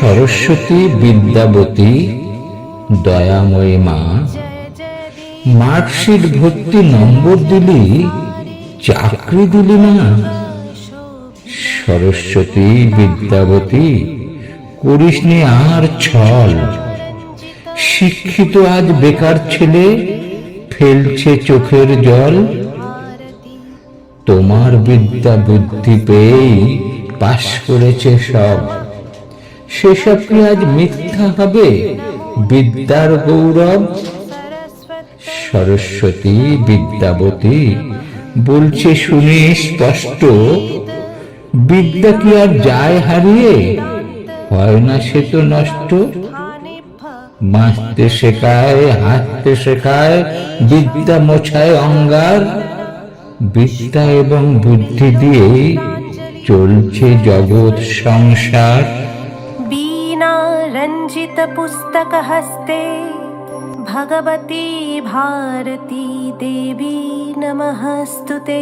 সরস্বতী বিদ্যাবতী, দয়াময়ী মা। মার্কশিট ভর্তি নম্বর দিলি, চাকরি দিলি না। সরস্বতী বিদ্যাবতী করিসনি আর ছল। শিক্ষিত আজ বেকার ছেলে, ফেলছে চোখের জল। তোমার বিদ্যা বুদ্ধি পেয়েই পাশ করেছে সব। সেসব কি আজ মিথ্যা হবে? বিদ্যার গৌরব? সরস্বতী বিদ্যাবতী, বলছে শুনে স্পষ্ট, বিদ্যা কি আর যায় হারিয়ে? হয় না সে তো নষ্ট? বাঁচতে শেখায় হাঁটতে শেখায়, বিদ্যা মোছায় অঙ্গার। বিদ্যা এবং বুদ্ধি দিয়ে চলছে জগৎ সংসার। रञ्जितपुस्तकहस्ते भगवती भारती देवी नमः स्तुते